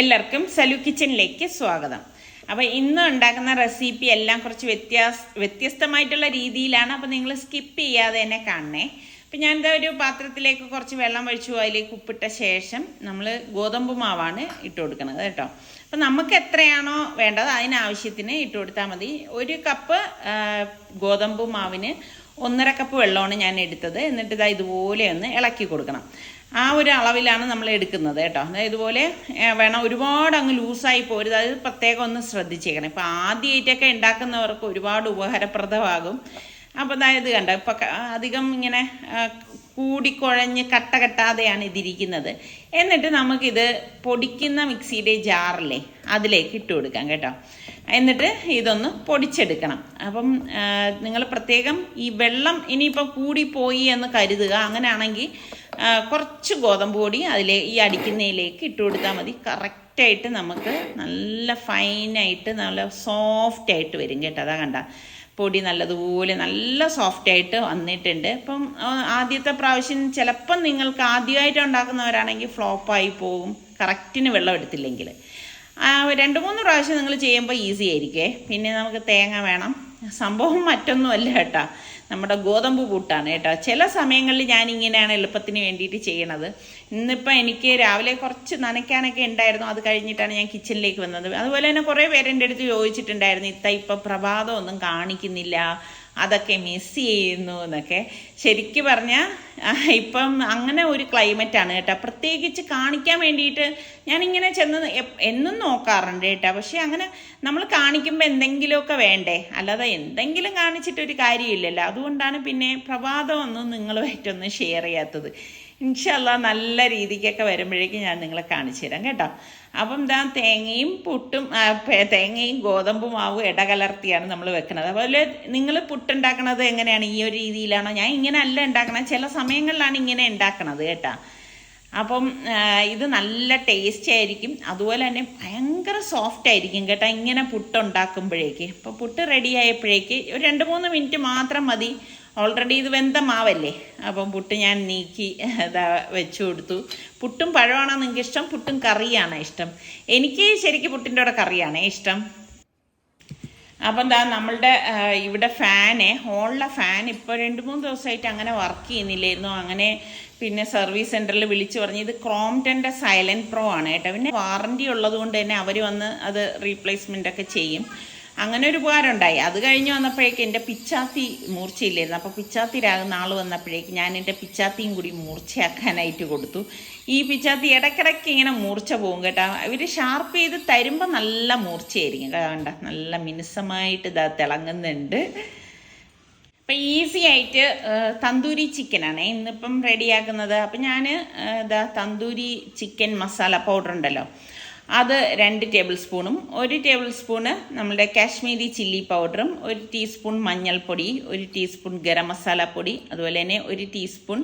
എല്ലാവർക്കും സലു കിച്ചണിലേക്ക് സ്വാഗതം. അപ്പോൾ ഇന്ന് ഉണ്ടാക്കുന്ന റെസിപ്പി എല്ലാം കുറച്ച് വ്യത്യാസ വ്യത്യസ്തമായിട്ടുള്ള രീതിയിലാണ്. അപ്പോൾ നിങ്ങൾ സ്കിപ്പ് ചെയ്യാതെ തന്നെ കാണണേ. അപ്പം ഞാനിതാ ഒരു പാത്രത്തിലേക്ക് കുറച്ച് വെള്ളം ഒഴിച്ചു. അതിലേക്ക് ഉപ്പിട്ട ശേഷം നമ്മൾ ഗോതമ്പ് മാവാണ് ഇട്ട് കൊടുക്കുന്നത് കേട്ടോ. അപ്പം നമുക്ക് എത്രയാണോ വേണ്ടത് അതിനാവശ്യത്തിന് ഇട്ട് കൊടുത്താൽ മതി. ഒരു കപ്പ് ഗോതമ്പ് മാവിന് ഒന്നര കപ്പ് വെള്ളമാണ് ഞാൻ എടുത്തത്. എന്നിട്ട് ഇതാ ഇതുപോലെ ഒന്ന് ഇളക്കി കൊടുക്കണം. ആ ഒരു അളവിലാണ് നമ്മൾ എടുക്കുന്നത് കേട്ടോ. ഇതുപോലെ വേണം ഒരുപാട് അങ്ങ് ലൂസായി പോരുത്. അത് പ്രത്യേകം ഒന്ന് ശ്രദ്ധിച്ചേക്കണം. ഇപ്പം ആദ്യമായിട്ടൊക്കെ ഉണ്ടാക്കുന്നവർക്ക് ഒരുപാട് ഉപകാരപ്രദമാകും. അപ്പം അതായത് കണ്ട ഇപ്പം അധികം ഇങ്ങനെ കൂടിക്കുഴഞ്ഞ് കട്ട കെട്ടാതെയാണ് ഇതിരിക്കുന്നത്. എന്നിട്ട് നമുക്കിത് പൊടിക്കുന്ന മിക്സിയുടെ ജാറിലെ അതിലേക്ക് ഇട്ട് കൊടുക്കാം കേട്ടോ. എന്നിട്ട് ഇതൊന്ന് പൊടിച്ചെടുക്കണം. അപ്പം നിങ്ങൾ പ്രത്യേകം ഈ വെള്ളം ഇനിയിപ്പോൾ കൂടിപ്പോയി എന്ന് കരുതുക. അങ്ങനെയാണെങ്കിൽ കുറച്ച് ഗോതമ്പ് പൊടി അതിലെ ഈ അടിക്കുന്നതിലേക്ക് ഇട്ട് കൊടുത്താൽ മതി. കറക്റ്റായിട്ട് നമുക്ക് നല്ല ഫൈനായിട്ട് നല്ല സോഫ്റ്റ് ആയിട്ട് വരും കേട്ടോ. അതാ കണ്ട. പൊടി നല്ലതുപോലെ നല്ല സോഫ്റ്റ് ആയിട്ട് വന്നിട്ടുണ്ട്. ഇപ്പം ആദ്യത്തെ പ്രാവശ്യം ചിലപ്പം നിങ്ങൾക്ക് ആദ്യമായിട്ട് ഉണ്ടാക്കുന്നവരാണെങ്കിൽ ഫ്ലോപ്പായി പോകും. കറക്റ്റിന് വെള്ളം എടുത്തില്ലെങ്കിൽ. രണ്ട് മൂന്ന് പ്രാവശ്യം നിങ്ങൾ ചെയ്യുമ്പോൾ ഈസി ആയിരിക്കേ. പിന്നെ നമുക്ക് തേങ്ങ വേണം. സംഭവം മറ്റൊന്നുമല്ല കേട്ടോ. നമ്മുടെ ഗോതമ്പ് കൂട്ടാണ് കേട്ടോ. ചില സമയങ്ങളിൽ ഞാൻ ഇങ്ങനെയാണ് എളുപ്പത്തിന് വേണ്ടിയിട്ട് ചെയ്യണത്. ഇന്നിപ്പോൾ എനിക്ക് രാവിലെ കുറച്ച് നനയ്ക്കാനൊക്കെ ഉണ്ടായിരുന്നു. അത് കഴിഞ്ഞിട്ടാണ് ഞാൻ കിച്ചണിലേക്ക് വന്നത്. അതുപോലെ തന്നെ കുറേ പേര് എന്റെ അടുത്ത് ചോദിച്ചിട്ടുണ്ടായിരുന്നു ഇത്ത ഇപ്പം പ്രഭാതം ഒന്നും കാണിക്കുന്നില്ല. അതൊക്കെ മിസ് ചെയ്യുന്നു എന്നൊക്കെ. ശരിക്ക് പറഞ്ഞാൽ ഇപ്പം അങ്ങനെ ഒരു ക്ലൈമറ്റാണ് കേട്ടോ. പ്രത്യേകിച്ച് കാണിക്കാൻ വേണ്ടിയിട്ട് ഞാനിങ്ങനെ ചെന്ന് എന്നും നോക്കാറുണ്ട് കേട്ടോ. പക്ഷെ അങ്ങനെ നമ്മൾ കാണിക്കുമ്പോൾ എന്തെങ്കിലുമൊക്കെ വേണ്ടേ? അല്ലാതെ എന്തെങ്കിലും കാണിച്ചിട്ടൊരു കാര്യമില്ലല്ലോ. അതുകൊണ്ടാണ് പിന്നെ പ്രഭാതമൊന്നും നിങ്ങളുമായിട്ടൊന്നും ഷെയർ ചെയ്യാത്തത്. ഇൻഷല്ല നല്ല രീതിക്കൊക്കെ വരുമ്പോഴേക്കും ഞാൻ നിങ്ങളെ കാണിച്ചു തരാം കേട്ടോ. അപ്പം ഇതാ തേങ്ങയും പുട്ടും തേങ്ങയും ഗോതമ്പ് മാവും ഇടകലർത്തിയാണ് നമ്മൾ വെക്കുന്നത്. അതുപോലെ നിങ്ങൾ പുട്ടുണ്ടാക്കണത് എങ്ങനെയാണ്? ഈ ഒരു രീതിയിലാണോ? ഞാൻ ഇങ്ങനെ അല്ല ഉണ്ടാക്കണത്. ചില സമയങ്ങളിലാണ് ഇങ്ങനെ ഉണ്ടാക്കണത് കേട്ടോ. അപ്പം ഇത് നല്ല ടേസ്റ്റ് ആയിരിക്കും. അതുപോലെ തന്നെ ഭയങ്കര സോഫ്റ്റ് ആയിരിക്കും കേട്ടോ ഇങ്ങനെ പുട്ടുണ്ടാക്കുമ്പോഴേക്ക്. അപ്പോൾ പുട്ട് റെഡി ആയപ്പോഴേക്ക് ഒരു രണ്ട് മൂന്ന് മിനിറ്റ് മാത്രം മതി. ഓൾറെഡി ഇത് വെന്ത മാവല്ലേ? അപ്പം പുട്ട് ഞാൻ നീക്കി ഇതാ വെച്ചു കൊടുത്തു. പുട്ടും പഴമാണോ നിങ്ങൾക്ക് ഇഷ്ടം? പുട്ടും കറിയാണ് ഇഷ്ടം? എനിക്ക് ശരിക്കും പുട്ടിന്റെ കൂടെ കറിയാണേ ഇഷ്ടം. അപ്പം എന്താ നമ്മളുടെ ഇവിടെ ഫാന് ഹോളിലെ ഫാൻ ഇപ്പോൾ രണ്ട് മൂന്ന് ദിവസമായിട്ട് അങ്ങനെ വർക്ക് ചെയ്യുന്നില്ലായിരുന്നു. അങ്ങനെ പിന്നെ സർവീസ് സെന്ററിൽ വിളിച്ചു പറഞ്ഞു ഇത് ക്രോംറ്റന്റെ സൈലന്റ് പ്രോ ആണ് കേട്ടോ. പിന്നെ വാറണ്ടി ഉള്ളതുകൊണ്ട് തന്നെ അവർ വന്ന് അത് റീപ്ലേസ്മെന്റ് ഒക്കെ ചെയ്യും. അങ്ങനെ ഒരു ഉപകാരം ഉണ്ടായി അത് കഴിഞ്ഞ് വന്നപ്പോഴേക്ക് എന്റെ പിച്ചാത്തി മൂർച്ചയില്ലായിരുന്നു. അപ്പോൾ പിച്ചാത്തി രാകുന്ന ആൾ വന്നപ്പോഴേക്ക് ഞാൻ എന്റെ പിച്ചാത്തിയും കൂടി മൂർച്ചയാക്കാനായിട്ട് കൊടുത്തു. ഈ പിച്ചാത്തി ഇടയ്ക്കിടയ്ക്ക് ഇങ്ങനെ മൂർച്ച പോകും കേട്ടോ. ഇവർ ഷാർപ്പ് ചെയ്ത് തരുമ്പോൾ നല്ല മൂർച്ചയായിരിക്കും കണ്ട നല്ല മിനുസമായിട്ട് ഇതാ തിളങ്ങുന്നുണ്ട്. അപ്പം ഈസി ആയിട്ട് തന്തൂരി ചിക്കനാണ്. ഇന്നിപ്പം റെഡിയാക്കുന്നത്. അപ്പം ഞാൻ ഇതാ തന്തൂരി ചിക്കൻ മസാല പൗഡർ ഉണ്ടല്ലോ അത് രണ്ട് ടേബിൾ സ്പൂണും ഒരു ടേബിൾ സ്പൂണ് നമ്മുടെ കാശ്മീരി ചില്ലി പൗഡറും ഒരു ടീസ്പൂൺ മഞ്ഞൾപ്പൊടി ഒരു ടീസ്പൂൺ ഗരം മസാല പൊടി അതുപോലെ തന്നെ ഒരു ടീസ്പൂൺ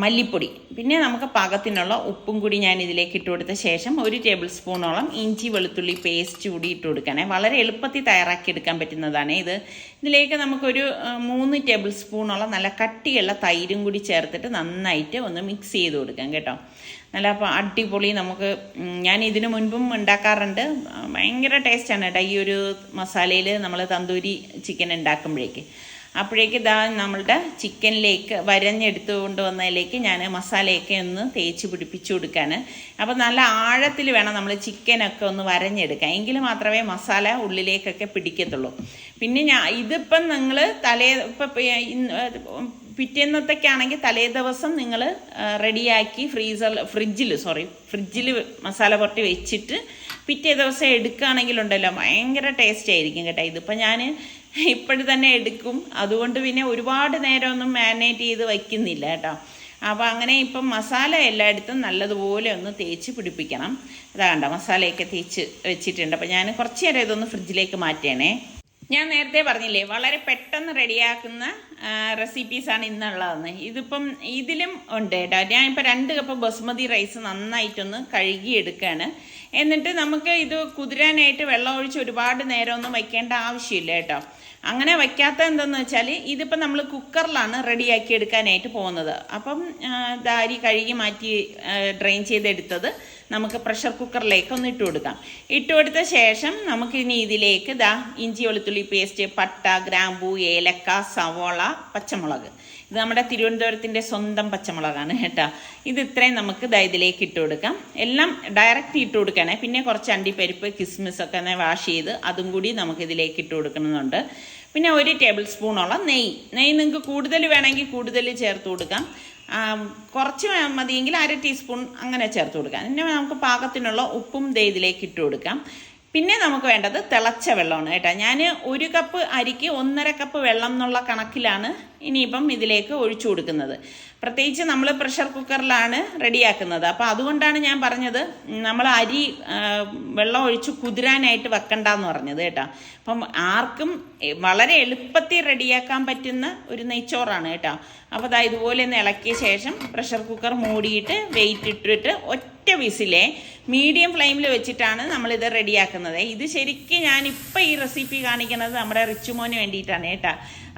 മല്ലിപ്പൊടി. പിന്നെ നമുക്ക് പാകത്തിനുള്ള ഉപ്പും കൂടി ഞാൻ ഇതിലേക്ക് ഇട്ട് കൊടുത്ത ശേഷം ഒരു ടേബിൾ സ്പൂണോളം ഇഞ്ചി വെളുത്തുള്ളി പേസ്റ്റ് കൂടി ഇട്ട് കൊടുക്കണേ. വളരെ എളുപ്പത്തിൽ തയ്യാറാക്കി എടുക്കാൻ പറ്റുന്നതാണ് ഇത്. ഇതിലേക്ക് നമുക്കൊരു മൂന്ന് ടേബിൾ സ്പൂണോളം നല്ല കട്ടിയുള്ള തൈരും കൂടി ചേർത്തിട്ട് നന്നായിട്ട് ഒന്ന് മിക്സ് ചെയ്ത് കൊടുക്കാം കേട്ടോ. നല്ല അടിപൊളി നമുക്ക് ഞാൻ ഇതിനു മുൻപും ഉണ്ടാക്കാറുണ്ട്. ഭയങ്കര ടേസ്റ്റാണ് കേട്ടോ ഈ ഒരു മസാലയിൽ നമ്മൾ തന്തൂരി ചിക്കൻ ഉണ്ടാക്കുമ്പോഴേക്ക്. അപ്പോഴേക്ക് ഇതാ നമ്മളുടെ ചിക്കനിലേക്ക് വരഞ്ഞെടുത്ത് കൊണ്ടുവന്നതിലേക്ക് ഞാൻ മസാലയൊക്കെ ഒന്ന് തേച്ച് പിടിപ്പിച്ചു കൊടുക്കാൻ അപ്പോൾ നല്ല ആഴത്തിൽ വേണം നമ്മൾ ചിക്കനൊക്കെ ഒന്ന് വരഞ്ഞെടുക്കാൻ. എങ്കിൽ മാത്രമേ മസാല ഉള്ളിലേക്കൊക്കെ പിടിക്കത്തുള്ളൂ. പിന്നെ ഞാൻ ഇതിപ്പം നിങ്ങൾ തലേ ഇപ്പം പിറ്റേന്നത്തേക്കാണെങ്കിൽ തലേ ദിവസം നിങ്ങൾ റെഡിയാക്കി ഫ്രീസർ ഫ്രിഡ്ജിൽ സോറി ഫ്രിഡ്ജിൽ മസാല പുരട്ടി വെച്ചിട്ട് പിറ്റേ ദിവസം എടുക്കുകയാണെങ്കിലുണ്ടല്ലോ ഭയങ്കര ടേസ്റ്റ് ആയിരിക്കും കേട്ടോ ഇതിപ്പോൾ ഞാൻ ഇപ്പോഴും തന്നെ എടുക്കും. അതുകൊണ്ട് പിന്നെ ഒരുപാട് നേരമൊന്നും മാരിനേറ്റ് ചെയ്ത് വയ്ക്കുന്നില്ല കേട്ടോ. അപ്പോൾ അങ്ങനെ ഇപ്പം മസാല എല്ലായിടത്തും നല്ലതുപോലെ ഒന്ന് തേച്ച് പിടിപ്പിക്കണം. ഇതാ കണ്ടോ മസാലയൊക്കെ തേച്ച് വെച്ചിട്ടുണ്ട്. അപ്പോൾ ഞാൻ കുറച്ച് നേരം ഇതൊന്ന് ഫ്രിഡ്ജിലേക്ക് മാറ്റണേ ഞാൻ നേരത്തെ പറഞ്ഞില്ലേ വളരെ പെട്ടെന്ന് റെഡിയാക്കുന്ന റെസിപ്പീസാണ് ഇന്നുള്ളതെന്ന്. ഇതിപ്പം ഇതിലും ഉണ്ട് കേട്ടോ. ഞാൻ ഇപ്പോൾ രണ്ട് കപ്പ് ബസുമതി റൈസ് നന്നായിട്ടൊന്ന് കഴുകിയെടുക്കുകയാണ് എന്നിട്ട് നമുക്ക് ഇത് കുതിരാനായിട്ട് വെള്ളം ഒഴിച്ച് ഒരുപാട് നേരമൊന്നും വയ്ക്കേണ്ട ആവശ്യമില്ല കേട്ടോ. അങ്ങനെ വയ്ക്കാത്ത എന്തെന്ന് വെച്ചാൽ ഇതിപ്പോൾ നമ്മൾ കുക്കറിലാണ് റെഡിയാക്കി എടുക്കാനായിട്ട് പോകുന്നത്. അപ്പം ദാരി കഴുകി മാറ്റി ഡ്രെയിൻ ചെയ്തെടുത്തത്. നമുക്ക് പ്രഷർ കുക്കറിലേക്ക് ഒന്ന് ഇട്ട് കൊടുക്കാം. ഇട്ട് കൊടുത്ത ശേഷം നമുക്ക് ഇനി ഇതിലേക്ക് ദാ ഇഞ്ചി വെളുത്തുള്ളി പേസ്റ്റ് പട്ട ഗ്രാമ്പൂ ഏലക്ക സവോള പച്ചമുളക്. ഇത് നമ്മുടെ തിരുവനന്തപുരത്തിന്റെ സ്വന്തം പച്ചമുളകാണ് കേട്ടോ. ഇത് ഇത്രയും നമുക്ക് ദാ ഇതിലേക്ക് ഇട്ട് കൊടുക്കാം. എല്ലാം ഡയറക്റ്റ് ഇട്ട് കൊടുക്കണേ. പിന്നെ കുറച്ച് അണ്ടിപ്പരിപ്പ് കിസ്മിസ് ഒക്കെ വാഷ് ചെയ്ത് അതും കൂടി നമുക്ക് ഇതിലേക്ക് ഇട്ട് കൊടുക്കണമെന്നുണ്ട്. പിന്നെ ഒരു ടേബിൾ സ്പൂണോളം നെയ്യ്. നെയ്യ് നിങ്ങൾക്ക് കൂടുതൽ വേണമെങ്കിൽ കൂടുതൽ ചേർത്ത് കൊടുക്കാം. കുറച്ച് മതിയെങ്കിൽ അര ടീസ്പൂൺ അങ്ങനെ ചേർത്ത് കൊടുക്കാം. പിന്നെ നമുക്ക് പാകത്തിനുള്ള ഉപ്പും ദേ ഇതിലേക്ക് ഇട്ട് കൊടുക്കാം. പിന്നെ നമുക്ക് വേണ്ടത് തിളച്ച വെള്ളമാണ് കേട്ടോ. ഞാൻ ഒരു കപ്പ് അരിക്ക് ഒന്നര കപ്പ് വെള്ളം എന്നുള്ള കണക്കിലാണ് ഇനിയിപ്പം ഇതിലേക്ക് ഒഴിച്ചു കൊടുക്കുന്നത്. പ്രത്യേകിച്ച് നമ്മൾ പ്രഷർ കുക്കറിലാണ് റെഡിയാക്കുന്നത്. അപ്പോൾ അതുകൊണ്ടാണ് ഞാൻ പറഞ്ഞത് നമ്മൾ അരി വെള്ളം ഒഴിച്ച് കുതിരാനായിട്ട് വെക്കണ്ടെന്ന് പറഞ്ഞത് കേട്ടോ. അപ്പം ആർക്കും വളരെ എളുപ്പത്തിൽ റെഡിയാക്കാൻ പറ്റുന്ന ഒരു നെയ്ച്ചോറാണ് കേട്ടോ. അപ്പോൾ ഇതാ ഇതുപോലെ ഒന്ന് ഇളക്കിയ ശേഷം പ്രഷർ കുക്കർ മൂടിയിട്ട് വെയിറ്റ് ഇട്ടിട്ട് ഒറ്റ വിസിലെ മീഡിയം ഫ്ലെയിമിൽ വെച്ചിട്ടാണ് നമ്മളിത് റെഡിയാക്കുന്നത് ഇത് ശരിക്കും ഞാനിപ്പോൾ ഈ റെസിപ്പി കാണിക്കുന്നത് നമ്മുടെ റിച്ചുമോന് വേണ്ടിയിട്ടാണ് കേട്ടോ.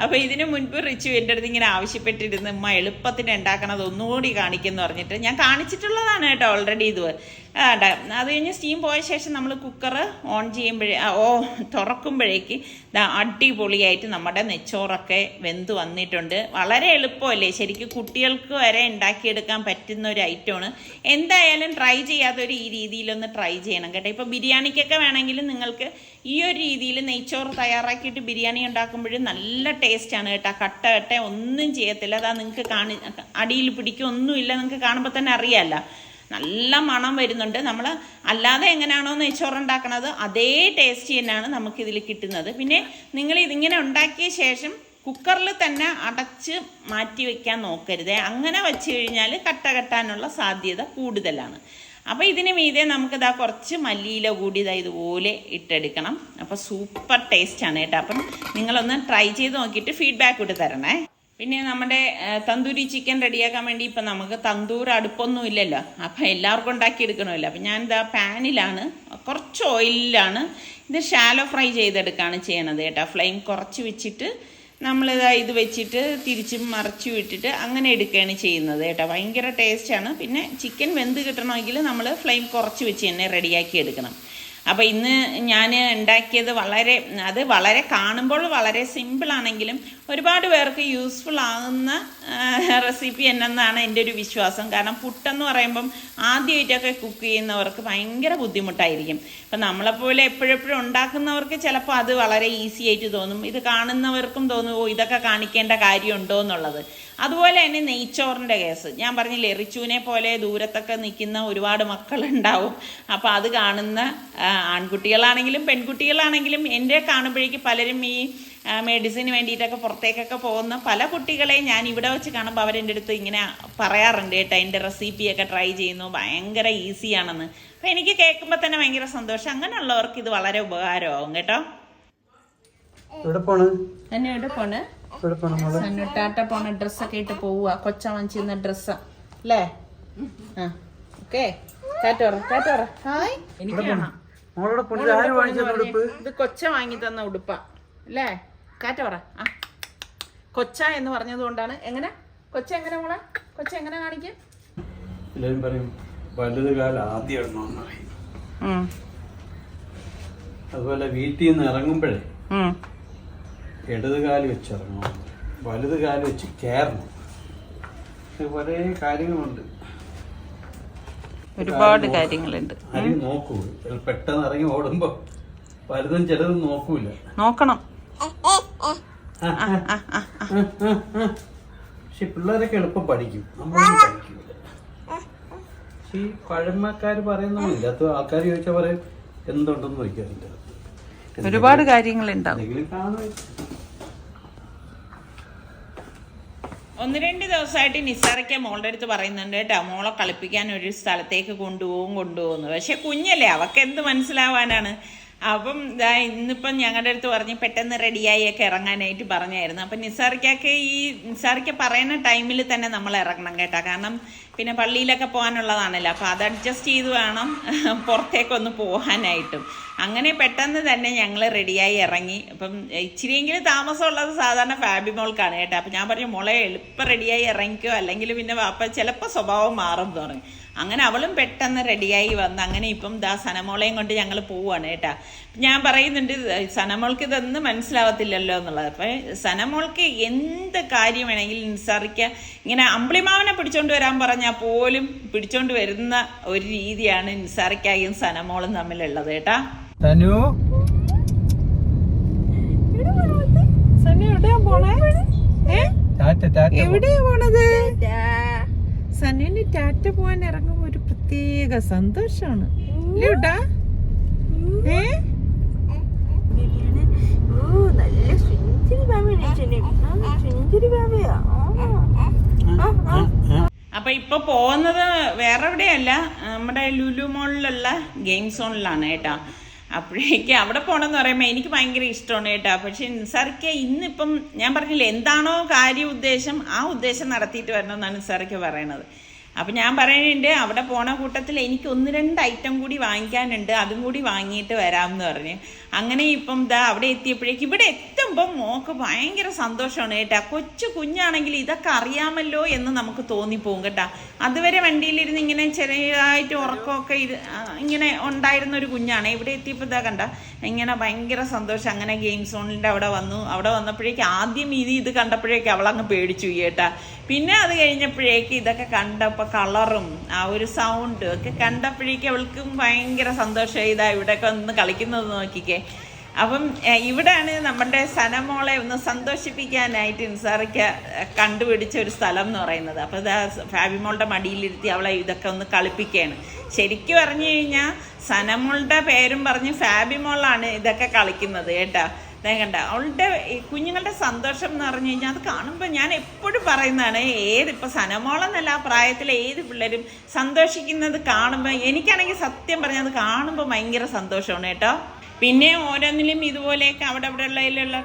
അപ്പോൾ ഇതിനു മുൻപ് റിച്ചു എന്റെ അടുത്ത് ഇങ്ങനെ ആവശ്യപ്പെട്ടിരുന്നു ഉമ്മ എളുപ്പത്തിന് ഉണ്ടാക്കണത് ഒന്നുകൂടി കാണിക്കുന്നു പറഞ്ഞിട്ട് ഞാൻ കാണിച്ചിട്ടുള്ളതാണ് കേട്ടോ ഓൾറെഡി ഇത്. അത് കഴിഞ്ഞ് സ്റ്റീം പോയ ശേഷം നമ്മൾ കുക്കർ ഓൺ ചെയ്യുമ്പോഴേ ഓ തുറക്കുമ്പോഴേക്ക് അടിപൊളിയായിട്ട് നമ്മുടെ നെച്ചോറൊക്കെ വെന്ത് വന്നിട്ടുണ്ട്. വളരെ എളുപ്പമല്ലേ? ശരിക്കും കുട്ടികൾക്ക് വരെ ഉണ്ടാക്കിയെടുക്കാൻ പറ്റുന്ന ഒരു ഐറ്റമാണ്. എന്തായാലും ട്രൈ ചെയ്യാത്തൊരു ഈ രീതിയിലൊന്ന് ട്രൈ ചെയ്യണം കേട്ടോ. ഇപ്പോൾ ബിരിയാണിക്കൊക്കെ വേണമെങ്കിലും നിങ്ങൾക്ക് ഈ ഒരു രീതിയിൽ നെയ്ച്ചോറ് തയ്യാറാക്കിയിട്ട് ബിരിയാണി ഉണ്ടാക്കുമ്പോഴും നല്ല ടേസ്റ്റാണ് കേട്ടോ. കട്ട കട്ട ഒന്നും ചെയ്യത്തില്ല. അതാ നിങ്ങൾക്ക് കാണി അടിയിൽ പിടിക്കുക ഒന്നുമില്ല നിങ്ങൾക്ക് കാണുമ്പോൾ തന്നെ അറിയാമല്ലോ. നല്ല മണം വരുന്നുണ്ട്. നമ്മൾ അല്ലാതെ എങ്ങനെയാണോ നെയ്ച്ചോറ് ഉണ്ടാക്കണത്? അതേ ടേസ്റ്റ് തന്നെയാണ് നമുക്കിതിൽ കിട്ടുന്നത്. പിന്നെ നിങ്ങൾ ഇതിങ്ങനെ ഉണ്ടാക്കിയ ശേഷം കുക്കറിൽ തന്നെ അടച്ച് മാറ്റി വെക്കാൻ നോക്കരുതേ. അങ്ങനെ വെച്ച് കഴിഞ്ഞാൽ കട്ട കെട്ടാനുള്ള സാധ്യത കൂടുതലാണ്. അപ്പോൾ ഇതിന് മീതെ നമുക്കിതാ കുറച്ച് മല്ലിയില കൂടി ഇതാ ഇതുപോലെ ഇട്ടെടുക്കണം. അപ്പോൾ സൂപ്പർ ടേസ്റ്റാണ് കേട്ടോ. അപ്പം നിങ്ങളൊന്ന് ട്രൈ ചെയ്ത് നോക്കിയിട്ട് ഫീഡ്ബാക്ക് ഇട്ട് തരണേ. പിന്നെ നമ്മുടെ തന്തൂരി ചിക്കൻ റെഡിയാക്കാൻ വേണ്ടി ഇപ്പം നമുക്ക് തന്തൂർ അടുപ്പൊന്നും ഇല്ലല്ലോ. അപ്പം എല്ലാവർക്കും ഉണ്ടാക്കി എടുക്കണമല്ലോ അപ്പം ഞാനിതാ പാനിലാണ് കുറച്ച് ഓയിലിലാണ് ഇത് ഷാലോ ഫ്രൈ ചെയ്തെടുക്കുകയാണ് ചെയ്യണത് കേട്ടോ. ഫ്ലെയിം കുറച്ച് വെച്ചിട്ട് നമ്മളിതാ ഇത് വെച്ചിട്ട് തിരിച്ചും മറിച്ചും ഇട്ടിട്ട് അങ്ങനെ എടുക്കുകയാണ് ചെയ്യുന്നത് കേട്ടോ. ഭയങ്കര ടേസ്റ്റാണ് പിന്നെ ചിക്കൻ വെന്ത് കിട്ടണമെങ്കിൽ നമ്മൾ ഫ്ലെയിം കുറച്ച് വെച്ച് തന്നെ റെഡിയാക്കി എടുക്കണം. അപ്പോൾ ഇന്ന് ഞാൻ ഉണ്ടാക്കിയത് വളരെ അത് വളരെ കാണുമ്പോൾ വളരെ സിമ്പിളാണെങ്കിലും ഒരുപാട് പേർക്ക് യൂസ്ഫുൾ ആകുന്ന റെസിപ്പി എന്നെന്നാണ് എന്റെ ഒരു വിശ്വാസം. കാരണം പുട്ടെന്ന് പറയുമ്പം ആദ്യമായിട്ടൊക്കെ കുക്ക് ചെയ്യുന്നവർക്ക് ഭയങ്കര ബുദ്ധിമുട്ടായിരിക്കും. അപ്പം നമ്മളെപ്പോലെ എപ്പോഴെപ്പോഴും ഉണ്ടാക്കുന്നവർക്ക് ചിലപ്പോൾ അത് വളരെ ഈസി ആയിട്ട് തോന്നും. ഇത് കാണുന്നവർക്കും തോന്നും ഓ ഇതൊക്കെ കാണിക്കേണ്ട കാര്യമുണ്ടോ? എന്നുള്ളത്. അതുപോലെ തന്നെ നെയ്ച്ചോറിന്റെ കേസ്. ഞാൻ പറഞ്ഞില്ലേ റിച്ചുവിനെ പോലെ ദൂരത്തൊക്കെ നിൽക്കുന്ന ഒരുപാട് മക്കളുണ്ടാവും. അപ്പോൾ അത് കാണുന്ന ആൺകുട്ടികളാണെങ്കിലും പെൺകുട്ടികളാണെങ്കിലും എന്റെ കാണുമ്പോഴേക്ക് പലരും ഈ മെഡിസിന് വേണ്ടിയിട്ടൊക്കെ പുറത്തേക്കൊക്കെ പോകുന്ന പല കുട്ടികളെയും ഞാൻ ഇവിടെ വെച്ച് കാണുമ്പോൾ അവരെന്റെ അടുത്ത് ഇങ്ങനെ പറയാറുണ്ട് കേട്ടോ എന്റെ റെസിപ്പിയൊക്കെ ട്രൈ ചെയ്യുന്നു ഭയങ്കര ഈസിയാണെന്ന് അപ്പം എനിക്ക് കേൾക്കുമ്പോൾ തന്നെ ഭയങ്കര സന്തോഷം. അങ്ങനെയുള്ളവർക്ക് ഇത് വളരെ ഉപകാരമാവും കേട്ടോ. എന്നെ ഇവിടെ പോണ്? എവിടെ പോണ് മോളെ? സന്നുട്ടാട്ട പോണ ഡ്രസ്സൊക്കെ ഇട്ട് പോവുക കൊച്ച വാങ്ങിച്ചിരുന്ന ഡ്രസ്സാ അല്ലേ ആ ഓക്കെ. കാറ്റോറ കാറ്റോറ ഹായ്. ഇത് കൊച്ച വാങ്ങി തന്ന ഉടുപ്പാ. അല്ലേ കാറ്റ പറ. ആ. കൊച്ച എന്ന് പറഞ്ഞത് കൊണ്ടാണ് എങ്ങനെ? കൊച്ച എങ്ങനെ മോളെ? കൊച്ച എങ്ങനെ കാണിക്കും? എല്ലാരും പറയും വലുത് കാലം ആദ്യം ഇടണമെന്ന് പറയും അതുപോലെ വീട്ടിൽ നിന്ന് ഇറങ്ങുമ്പോഴേ ഇടത് കാൽ വെച്ച് ഇറങ്ങണം വലുത് കാൽ വെച്ച് കയറണം. കുറേ കാര്യങ്ങളുണ്ട്. ഒരുപാട് കാര്യങ്ങളുണ്ട്. നോക്കൂ. പെട്ടെന്ന് ഇറങ്ങി ഓടുമ്പോ വലുതും ചിലതും നോക്കൂല. നോക്കണം. പക്ഷെ പിള്ളേരൊക്കെ എളുപ്പം പഠിക്കും. നമ്മളൊന്നും പഠിക്കൂല. പക്ഷെ ഈ പഴമക്കാര് പറയുന്നതാണ് ഇല്ലാത്ത ആൾക്കാർ ചോദിച്ചാൽ പറയും എന്തുണ്ടെന്ന് ചോദിക്കാറില്ല ഒരുപാട് കാര്യങ്ങളുണ്ടാവും. കാണും. ഒന്ന് രണ്ട് ദിവസമായിട്ട് നിസാറയ്ക്ക് മോളുടെ അടുത്ത് പറയുന്നുണ്ട് കേട്ടോ. മോളെ കളിപ്പിക്കാൻ ഒരു സ്ഥലത്തേക്ക് കൊണ്ടുപോകും കൊണ്ടുപോകുന്നു പക്ഷെ കുഞ്ഞല്ലേ അവക്ക് എന്ത് മനസ്സിലാവാനാണ്? അപ്പം ദാ ഇന്നിപ്പം ഞങ്ങളുടെ അടുത്ത് പറഞ്ഞ് പെട്ടെന്ന് റെഡിയായൊക്കെ ഇറങ്ങാനായിട്ട് പറഞ്ഞായിരുന്നു. അപ്പം നിസാറിക്കൊക്കെ ഈ നിസാറിക്ക പറയുന്ന ടൈമിൽ തന്നെ നമ്മൾ ഇറങ്ങണം കേട്ടോ. കാരണം പിന്നെ പള്ളിയിലൊക്കെ പോകാനുള്ളതാണല്ലോ. അപ്പോൾ അത് അഡ്ജസ്റ്റ് ചെയ്ത് വേണം പുറത്തേക്കൊന്ന് പോകാനായിട്ടും. അങ്ങനെ പെട്ടെന്ന് തന്നെ ഞങ്ങൾ റെഡിയായി ഇറങ്ങി. അപ്പം ഇച്ചിരിയെങ്കിലും താമസമുള്ളത് സാധാരണ ഫാബി മോൾക്കാണ് കേട്ടോ. അപ്പം ഞാൻ പറഞ്ഞു മോളെ എളുപ്പം റെഡിയായി ഇറങ്ങിക്കോ. അല്ലെങ്കിൽ പിന്നെ വാപ്പ ചിലപ്പോൾ സ്വഭാവം മാറും എന്ന് പറഞ്ഞു. അങ്ങനെ അവളും പെട്ടെന്ന് റെഡിയായി വന്ന് അങ്ങനെ ഇപ്പം ദാ സനമോളെയും കൊണ്ട് ഞങ്ങൾ പോവുകയാണ് കേട്ടാ. ഞാൻ പറയുന്നുണ്ട് സനമോൾക്ക് ഇതൊന്നും മനസ്സിലാവത്തില്ലല്ലോ എന്നുള്ളത്. അപ്പം സനമോൾക്ക് എന്ത് കാര്യം വേണമെങ്കിലും നിസ്സാറിക്ക ഇങ്ങനെ അമ്പിളിമാവനെ പിടിച്ചോണ്ട് വരാൻ പറഞ്ഞാൽ പോലും പിടിച്ചോണ്ട് വരുന്ന ഒരു രീതിയാണ് നിസ്സാറിക്കായും സനമോളും തമ്മിലുള്ളത് കേട്ടാ. തനു? എവിടെയാ പോണേ? എവിടെയാ പോണത്? സനന് ടാറ്റ പോവാൻ ഇറങ്ങുമ്പോ ഒരു പ്രത്യേക സന്തോഷമാണ് അപ്പൊ ഇപ്പൊ പോകുന്നത് വേറെ എവിടെയല്ല നമ്മുടെ ലുലു മോളിലുള്ള ഗെയിം സോണിലാണ് കേട്ടാ. അപ്പോഴേക്ക് അവിടെ പോകണമെന്ന് പറയുമ്പോൾ എനിക്ക് ഭയങ്കര ഇഷ്ടമാണ് കേട്ടോ. പക്ഷെ നിസാർക്ക് ഇന്നിപ്പം ഞാൻ പറഞ്ഞില്ലേ എന്താണോ കാര്യ ഉദ്ദേശം ആ ഉദ്ദേശം നടത്തിയിട്ട് വരണമെന്നാണ് നിസാർക്ക് പറയണത്. അപ്പം ഞാൻ പറയുന്നുണ്ട് അവിടെ പോണ കൂട്ടത്തിൽ എനിക്ക് ഒന്ന് രണ്ട് ഐറ്റം കൂടി വാങ്ങിക്കാനുണ്ട്. അതും കൂടി വാങ്ങിയിട്ട് വരാമെന്ന് പറഞ്ഞു. അങ്ങനെ ഇപ്പം ദാ അവിടെ എത്തിയപ്പോഴേക്ക് ഇവിടെ എത്തുമ്പം മോക്ക് ഭയങ്കര സന്തോഷമാണ് കേട്ടാ. കൊച്ചു കുഞ്ഞാണെങ്കിൽ ഇതൊക്കെ അറിയാമല്ലോ എന്ന് നമുക്ക് തോന്നിപ്പോവും കേട്ടാ. അതുവരെ വണ്ടിയിലിരുന്ന് ഇങ്ങനെ ചെറിയതായിട്ട് ഉറക്കമൊക്കെ ഇത് ഇങ്ങനെ ഉണ്ടായിരുന്ന ഒരു കുഞ്ഞാണ്. ഇവിടെ എത്തിയപ്പോൾ ഇതാ കണ്ട ഇങ്ങനെ ഭയങ്കര സന്തോഷം. അങ്ങനെ ഗെയിം സോണിന്റെ അവിടെ വന്നു. അവിടെ വന്നപ്പോഴേക്ക് ആദ്യം ഇത് ഇത് കണ്ടപ്പോഴേക്ക് അവളങ്ങ് പേടിച്ചു കേട്ടാ. പിന്നെ അത് കഴിഞ്ഞപ്പോഴേക്ക് ഇതൊക്കെ കണ്ടപ്പോൾ കളറും ആ ഒരു സൗണ്ടും ഒക്കെ കണ്ടപ്പോഴേക്ക് അവൾക്കും ഭയങ്കര സന്തോഷമായി ഇതാ ഇവിടെയൊക്കെ ഒന്ന് കളിക്കുന്നത് നോക്കിക്കേ. അപ്പം ഇവിടെയാണ് നമ്മുടെ സനമോളെ ഒന്ന് സന്തോഷിപ്പിക്കാനായിട്ട് ഇൻസാറിക്ക കണ്ടുപിടിച്ച ഒരു സ്ഥലം എന്ന് പറയുന്നത്. അപ്പോൾ ഇതാ ഫാബിമോളുടെ മടിയിലിരുത്തി അവളെ ഇതൊക്കെ ഒന്ന് കളിപ്പിക്കുകയാണ്. ശരിക്കും പറഞ്ഞു കഴിഞ്ഞാൽ സനമോളുടെ പേരും പറഞ്ഞ് ഫാബിമോളാണ് ഇതൊക്കെ കളിക്കുന്നത് കേട്ടാ. കണ്ട അവളുടെ കുഞ്ഞുങ്ങളുടെ സന്തോഷം എന്ന് പറഞ്ഞു കഴിഞ്ഞാൽ അത് കാണുമ്പോൾ ഞാൻ എപ്പോഴും പറയുന്നതാണ് ഏത് ഇപ്പം സനമോളെന്നല്ല ആ പ്രായത്തിലെ ഏത് പിള്ളേരും സന്തോഷിക്കുന്നത് കാണുമ്പോൾ എനിക്കാണെങ്കിൽ സത്യം പറഞ്ഞാൽ അത് കാണുമ്പോൾ ഭയങ്കര സന്തോഷമാണ് കേട്ടോ. പിന്നെ ഓരോന്നിലും ഇതുപോലെയൊക്കെ അവിടെ അവിടെ ഉള്ളതിലുള്ള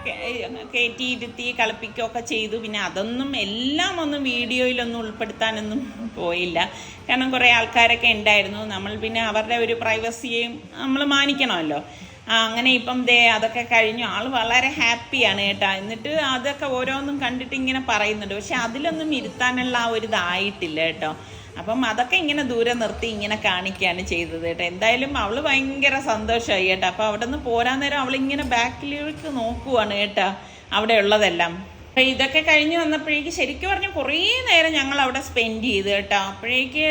കയറ്റി ഇരുത്തി കളിപ്പിക്കുകയൊക്കെ ചെയ്തു. പിന്നെ അതൊന്നും എല്ലാം ഒന്നും വീഡിയോയിലൊന്നും ഉൾപ്പെടുത്താനൊന്നും പോയില്ല. കാരണം കുറേ ആൾക്കാരൊക്കെ ഉണ്ടായിരുന്നു. നമ്മൾ പിന്നെ അവരുടെ ഒരു പ്രൈവസിയെയും നമ്മൾ മാനിക്കണമല്ലോ. അങ്ങനെ ഇപ്പം ദേ അതൊക്കെ കഴിഞ്ഞു. ആൾ വളരെ ഹാപ്പിയാണ് കേട്ടോ. എന്നിട്ട് അതൊക്കെ ഓരോന്നും കണ്ടിട്ട് ഇങ്ങനെ പറയുന്നുണ്ട്. പക്ഷെ അതിലൊന്നും ഇരുത്താനുള്ള ആ ഒരു ഇതായിട്ടില്ല കേട്ടോ. അപ്പം അതൊക്കെ ഇങ്ങനെ ദൂരെ നിർത്തി ഇങ്ങനെ കാണിക്കുകയാണ് ചെയ്തത് കേട്ടോ. എന്തായാലും അവൾ ഭയങ്കര സന്തോഷമായി കേട്ടോ. അപ്പോൾ അവിടെ നിന്ന് പോരാൻ നേരം അവളിങ്ങനെ ബാക്കിലേക്ക് നോക്കുവാണ് കേട്ടോ. അവിടെ ഉള്ളതെല്ലാം അപ്പൊ ഇതൊക്കെ കഴിഞ്ഞ് വന്നപ്പോഴേക്ക് ശരിക്കും പറഞ്ഞാൽ കുറേ നേരം ഞങ്ങൾ അവിടെ സ്പെൻഡ് ചെയ്ത് കേട്ടോ. അപ്പോഴേക്ക്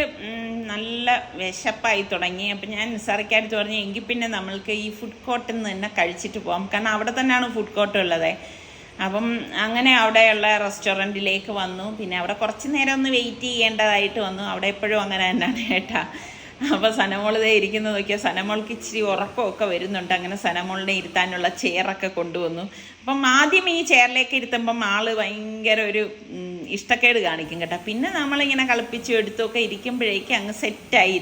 നല്ല വിശപ്പായി തുടങ്ങി. അപ്പം ഞാൻ നിസ്സാറിക്കാടുത്ത് പറഞ്ഞു എങ്കിൽ പിന്നെ നമ്മൾക്ക് ഈ ഫുഡ് കോർട്ടിൽ നിന്ന് തന്നെ കഴിച്ചിട്ട് പോകാം കാരണം അവിടെ തന്നെയാണ് ഫുഡ് കോർട്ട് ഉള്ളത്. അപ്പം അങ്ങനെ അവിടെയുള്ള റെസ്റ്റോറന്റിലേക്ക് വന്നു. പിന്നെ അവിടെ കുറച്ച് നേരം ഒന്ന് വെയിറ്റ് ചെയ്യേണ്ടതായിട്ട് വന്നു. അവിടെ എപ്പോഴും അങ്ങനെ തന്നെയാണ് കേട്ടാ. അപ്പോൾ സനമോൾ ഇതേ ഇരിക്കുന്നത് നോക്കിയാൽ സനമോൾക്ക് ഇച്ചിരി ഉറക്കമൊക്കെ വരുന്നുണ്ട്. അങ്ങനെ സനമോളിനെ ഇരുത്താനുള്ള ചെയറൊക്കെ കൊണ്ടുവന്നു. അപ്പം ആദ്യം ഈ ചെയറിലേക്ക് ഇരുത്തുമ്പം ആൾ ഭയങ്കര ഒരു ഇഷ്ടക്കേട് കാണിക്കും കേട്ടോ. പിന്നെ നമ്മളിങ്ങനെ കളിപ്പിച്ചു എടുത്തൊക്കെ ഇരിക്കുമ്പോഴേക്കും അങ്ങ് സെറ്റായി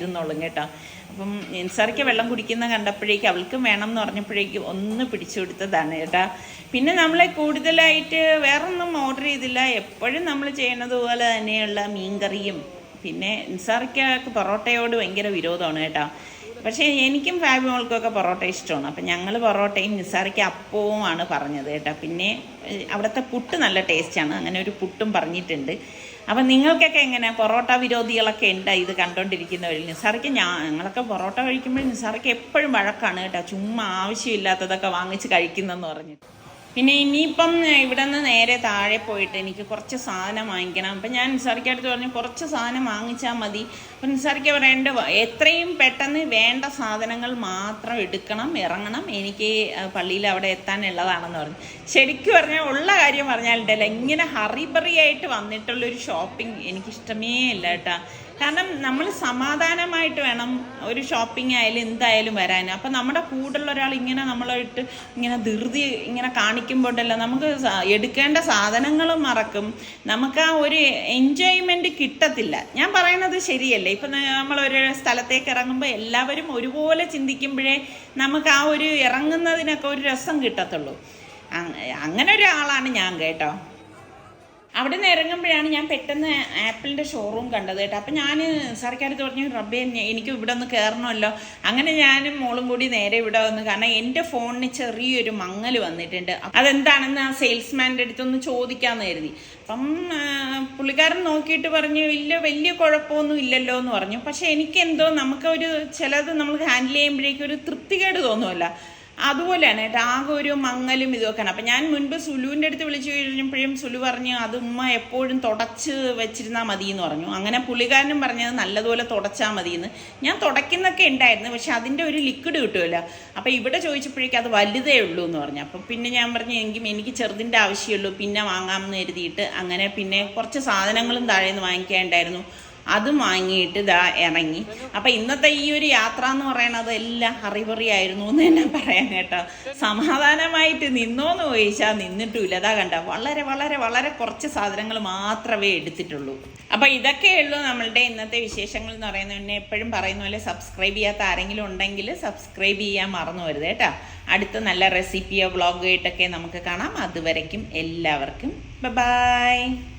കേട്ടോ. അപ്പം നിൻസാറിക്ക് വെള്ളം കുടിക്കുന്ന കണ്ടപ്പോഴേക്കും അവൾക്കും വേണം എന്ന് പറഞ്ഞപ്പോഴേക്കും ഒന്ന് പിടിച്ചു കൊടുത്തതാണ് കേട്ടോ. പിന്നെ നമ്മളെ കൂടുതലായിട്ട് വേറൊന്നും ഓർഡർ ചെയ്തില്ല. എപ്പോഴും നമ്മൾ ചെയ്യണതുപോലെ പോലെ തന്നെയുള്ള മീൻകറിയും പിന്നെ നിസാറിക്ക് പൊറോട്ടയോട് ഭയങ്കര വിരോധമാണ് കേട്ടോ. പക്ഷേ എനിക്കും ഫാബി മോൾക്കൊക്കെ പൊറോട്ട ഇഷ്ടമാണ്. അപ്പം ഞങ്ങൾ പൊറോട്ടയും നിസാറിക്ക് അപ്പവുമാണ് പറഞ്ഞത് കേട്ടോ. പിന്നെ അവിടുത്തെ പുട്ട് നല്ല ടേസ്റ്റാണ്. അങ്ങനെ ഒരു പുട്ടും പറഞ്ഞിട്ടുണ്ട്. അപ്പം നിങ്ങൾക്കൊക്കെ എങ്ങനെ? പൊറോട്ട വിരോധികളൊക്കെ ഉണ്ട്? ഇത് കണ്ടോണ്ടിരിക്കുന്നവരിൽ നിസാറിക്ക് ഞാൻ ഞങ്ങളൊക്കെ പൊറോട്ട കഴിക്കുമ്പോൾ നിസാറിക്ക് എപ്പോഴും വഴക്കാണ് കേട്ടോ. ചുമ്മാ ആവശ്യമില്ലാത്തതൊക്കെ വാങ്ങിച്ച് കഴിക്കുന്നെന്ന് പറഞ്ഞിട്ട്. പിന്നെ ഇനിയിപ്പം ഇവിടെ നിന്ന് നേരെ താഴെ പോയിട്ട് എനിക്ക് കുറച്ച് സാധനം വാങ്ങിക്കണം. അപ്പം ഞാൻ നിസാറിക്ക് അടുത്ത് പറഞ്ഞു കുറച്ച് സാധനം വാങ്ങിച്ചാൽ മതി. അപ്പം നിസാറിക്ക് പറയേണ്ട എത്രയും പെട്ടെന്ന് വേണ്ട സാധനങ്ങൾ മാത്രം എടുക്കണം ഇറങ്ങണം. എനിക്ക് പള്ളിയിൽ അവിടെ എത്താനുള്ളതാണെന്ന് പറഞ്ഞു. ശരിക്കും പറഞ്ഞാൽ ഉള്ള കാര്യം പറഞ്ഞാലുണ്ടല്ലോ ഇങ്ങനെ ഹറിബറി ആയിട്ട് വന്നിട്ടുള്ളൊരു ഷോപ്പിംഗ് എനിക്കിഷ്ടമേ ഇല്ല കേട്ടാ. കാരണം നമ്മൾ സമാധാനമായിട്ട് വേണം ഒരു ഷോപ്പിംഗ് ആയാലും എന്തായാലും വരാൻ. അപ്പം നമ്മുടെ കൂടുള്ള ഒരാൾ ഇങ്ങനെ നമ്മളായിട്ട് ഇങ്ങനെ ധൃതി ഇങ്ങനെ കാണിക്കുമ്പോഴല്ല നമുക്ക് എടുക്കേണ്ട സാധനങ്ങളും മറക്കും. നമുക്ക് ആ ഒരു എൻജോയ്മെന്റ് കിട്ടത്തില്ല. ഞാൻ പറയുന്നത് ശരിയല്ലേ? ഇപ്പം നമ്മളൊരു സ്ഥലത്തേക്ക് ഇറങ്ങുമ്പോൾ എല്ലാവരും ഒരുപോലെ ചിന്തിക്കുമ്പോഴേ നമുക്ക് ആ ഒരു ഇറങ്ങുന്നതിനൊക്കെ ഒരു രസം കിട്ടത്തുള്ളൂ. അങ്ങനെ ഒരാളാണ് ഞാൻ കേട്ടോ. അവിടെ നിന്ന് ഇറങ്ങുമ്പോഴാണ് ഞാൻ പെട്ടെന്ന് ആപ്പിളിന്റെ ഷോറൂം കണ്ടത് കേട്ടോ. അപ്പം ഞാൻ സർക്കാരത്ത് പറഞ്ഞു റബ്ബെ എനിക്ക് ഇവിടെ ഒന്ന് കയറണമല്ലോ അങ്ങനെ ഞാനും മോളും കൂടി നേരെ ഇവിടെ വന്നു കാരണം എന്റെ ഫോണിന് ചെറിയൊരു മങ്ങൽ വന്നിട്ടുണ്ട്. അതെന്താണെന്ന് ആ സെയിൽസ്മാന്റെ അടുത്തൊന്ന് ചോദിക്കാമെന്ന് കരുതി. അപ്പം പുള്ളിക്കാരൻ നോക്കിയിട്ട് പറഞ്ഞു ഇല്ല വലിയ കുഴപ്പമൊന്നും ഇല്ലല്ലോ എന്ന് പറഞ്ഞു. പക്ഷെ എനിക്കെന്തോ നമുക്കൊരു ചിലത് നമ്മൾ ഹാൻഡിൽ ചെയ്യുമ്പോഴേക്കും ഒരു തൃപ്തികേട് തോന്നുമല്ല. അതുപോലെയാണ് കേട്ടോ ആകെ ഒരു മങ്ങലും ഇതൊക്കെയാണ് അപ്പം ഞാൻ മുൻപ് സുലുവിന്റെ അടുത്ത് വിളിച്ചു കഴിഞ്ഞപ്പോഴും സുലു പറഞ്ഞു അത് ഉമ്മ എപ്പോഴും തുടച്ച് വെച്ചിരുന്നാൽ മതി എന്ന് പറഞ്ഞു. അങ്ങനെ പുള്ളിക്കാരനും പറഞ്ഞത് നല്ലതുപോലെ തുടച്ചാൽ മതി എന്ന് ഞാൻ തുടയ്ക്കുന്നൊക്കെ ഉണ്ടായിരുന്നു പക്ഷെ അതിന്റെ ഒരു ലിക്വിഡ് കിട്ടുമല്ലോ. അപ്പോൾ ഇവിടെ ചോദിച്ചപ്പോഴേക്കും അത് വലുതേ ഉള്ളൂ എന്ന് പറഞ്ഞു. അപ്പം പിന്നെ ഞാൻ പറഞ്ഞു എങ്കിൽ എനിക്ക് ചെറുതിന്റെ ആവശ്യമുള്ളൂ പിന്നെ വാങ്ങാമെന്ന് കരുതിയിട്ട്. അങ്ങനെ പിന്നെ കുറച്ച് സാധനങ്ങളും താഴെ നിന്ന് വാങ്ങിക്കാനുണ്ടായിരുന്നു. അതും വാങ്ങിയിട്ട് ഇതാ ഇറങ്ങി. അപ്പൊ ഇന്നത്തെ ഈ ഒരു യാത്ര എന്ന് പറയണത് എല്ലാം ഹറിബറിയായിരുന്നു എന്ന് തന്നെ പറയാൻ കേട്ടോ. സമാധാനമായിട്ട് നിന്നോന്ന് ചോദിച്ചാൽ നിന്നിട്ടുമില്ല അതാ കണ്ട വളരെ വളരെ വളരെ കുറച്ച് സാധനങ്ങൾ മാത്രമേ എടുത്തിട്ടുള്ളൂ. അപ്പൊ ഇതൊക്കെയുള്ളൂ നമ്മളുടെ ഇന്നത്തെ വിശേഷങ്ങൾ എന്ന് പറയുന്നത്. പിന്നെ എപ്പോഴും പറയുന്ന പോലെ സബ്സ്ക്രൈബ് ചെയ്യാത്ത ആരെങ്കിലും ഉണ്ടെങ്കിൽ സബ്സ്ക്രൈബ് ചെയ്യാൻ മറന്നു വരുത് കേട്ടോ. അടുത്ത നല്ല റെസിപ്പിയോ വ്ളോഗോ ആയിട്ടൊക്കെ നമുക്ക് കാണാം. അതുവരയ്ക്കും എല്ലാവർക്കും. ബൈ